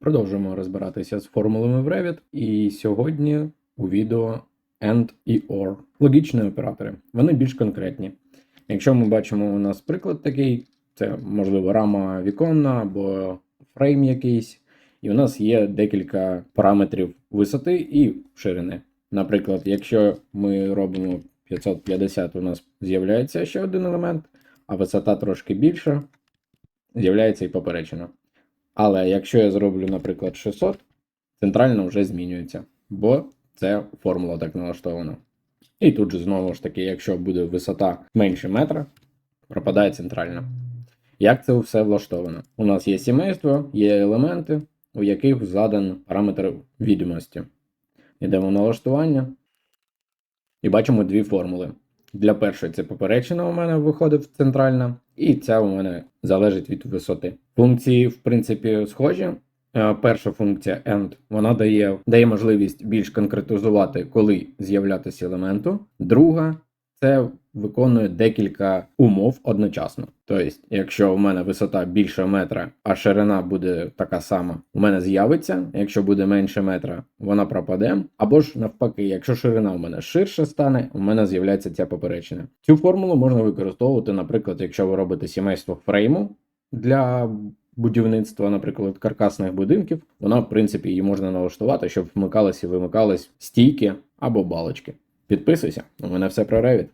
Продовжуємо розбиратися з формулами в Revit. І сьогодні у відео AND і OR. Логічні оператори. Вони більш конкретні. Якщо ми бачимо у нас приклад такий, це можливо рама віконна або фрейм якийсь, і у нас є декілька параметрів висоти і ширини. Наприклад, якщо ми робимо 550, у нас з'являється ще один елемент, а висота трошки більша, з'являється і поперечина. Але якщо я зроблю, наприклад, 600, центрально вже змінюється, бо це формула так налаштована. І тут же знову ж таки, якщо буде висота менше метра, пропадає центральна. Як це все влаштовано? У нас є сімейство, є елементи, у яких задан параметр відомості. Йдемо в налаштування і бачимо дві формули. Для першої це поперечина у мене виходить центральна, і ця у мене залежить від висоти. Функції, в принципі, схожі. Е, Перша функція end вона дає, дає можливість більш конкретизувати, коли з'являтися елементу. Друга це виконує декілька умов одночасно. Тобто, якщо у мене висота більше метра, а ширина буде така сама, у мене з'явиться. Якщо буде менше метра, вона пропаде. Або ж навпаки, якщо ширина у мене ширше стане, у мене з'являється ця поперечина. Цю формулу можна використовувати, наприклад, якщо ви робите сімейство фрейму для будівництва, наприклад, каркасних будинків, вона, в принципі, її можна налаштувати, щоб вмикались і вимикались стійки або балочки. Підписуйся, у мене все про Revit.